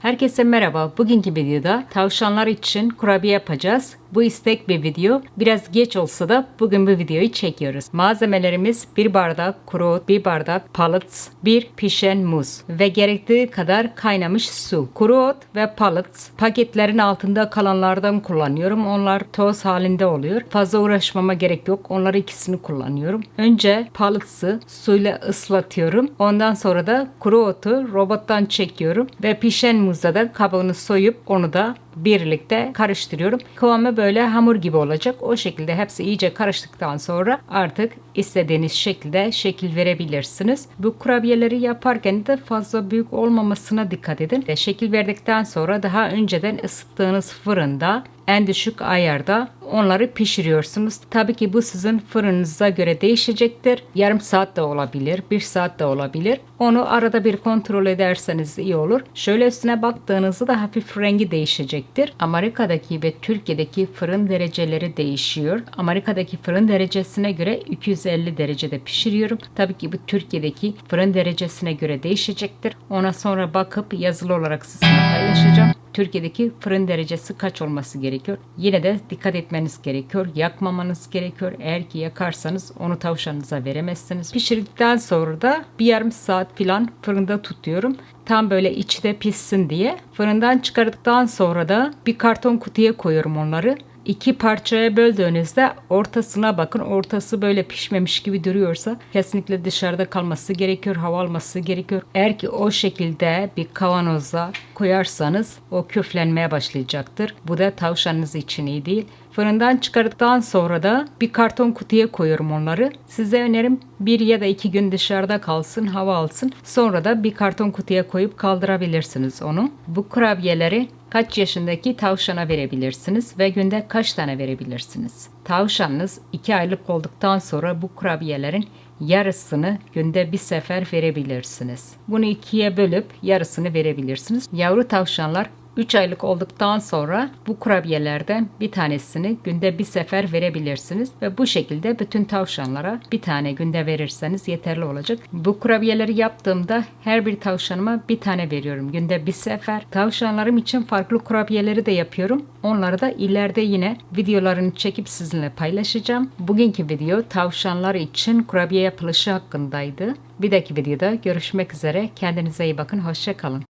Herkese merhaba. Bugünkü videoda tavşanlar için kurabiye yapacağız. Bu istek bir video. Biraz geç olsa da bugün bu videoyu çekiyoruz. Malzemelerimiz bir bardak kuru bir bardak pallets, bir pişen muz ve gerektiği kadar kaynamış su. Kuru ot ve pallets paketlerin altında kalanlardan kullanıyorum. Onlar toz halinde oluyor. Fazla uğraşmama gerek yok. Onları ikisini kullanıyorum. Önce pallets'ı suyla ıslatıyorum. Ondan sonra da kuru otu robottan çekiyorum ve pişen muzda da kabuğunu soyup onu da birlikte karıştırıyorum. Kıvamı böyle hamur gibi olacak. O şekilde hepsi iyice karıştıktan sonra artık istediğiniz şekilde şekil verebilirsiniz. Bu kurabiyeleri yaparken de fazla büyük olmamasına dikkat edin. Ve şekil verdikten sonra daha önceden ısıttığınız fırında en düşük ayarda onları pişiriyorsunuz. Tabii ki bu sizin fırınınıza göre değişecektir. Yarım saat de olabilir, bir saat de olabilir. Onu arada bir kontrol ederseniz iyi olur. Şöyle üstüne baktığınızda da hafif rengi değişecektir. Amerika'daki ve Türkiye'deki fırın dereceleri değişiyor. Amerika'daki fırın derecesine göre 250 derecede pişiriyorum. Tabii ki bu Türkiye'deki fırın derecesine göre değişecektir. Ona sonra bakıp yazılı olarak sizinle paylaşacağım. Türkiye'deki fırın derecesi kaç olması gerekiyor? Yine de dikkat etmeniz gerekiyor. Yakmamanız gerekiyor. Eğer ki yakarsanız onu tavşanınıza veremezsiniz. Pişirdikten sonra da bir yarım saat falan fırında tutuyorum. Tam böyle içi de pişsin diye. Fırından çıkardıktan sonra da bir karton kutuya koyuyorum onları iki parçaya böldüğünüzde ortasına bakın. Ortası böyle pişmemiş gibi duruyorsa kesinlikle dışarıda kalması gerekiyor. Hava alması gerekiyor. Eğer ki o şekilde bir kavanoza koyarsanız o küflenmeye başlayacaktır. Bu da tavşanınız için iyi değil. Fırından çıkardıktan sonra da bir karton kutuya koyuyorum onları. Size önerim bir ya da iki gün dışarıda kalsın, hava alsın. Sonra da bir karton kutuya koyup kaldırabilirsiniz onu. Bu kurabiyeleri kaç yaşındaki tavşana verebilirsiniz ve günde kaç tane verebilirsiniz? Tavşanınız 2 aylık olduktan sonra bu kurabiyelerin yarısını günde bir sefer verebilirsiniz. Bunu ikiye bölüp yarısını verebilirsiniz. Yavru tavşanlar 3 aylık olduktan sonra bu kurabiyelerden bir tanesini günde bir sefer verebilirsiniz ve bu şekilde bütün tavşanlara bir tane günde verirseniz yeterli olacak. Bu kurabiyeleri yaptığımda her bir tavşanıma bir tane veriyorum günde bir sefer. Tavşanlarım için farklı kurabiyeleri de yapıyorum. Onları da ileride yine videolarını çekip sizinle paylaşacağım. Bugünkü video tavşanlar için kurabiye yapılışı hakkındaydı. Bir dahaki videoda görüşmek üzere. Kendinize iyi bakın. Hoşçakalın.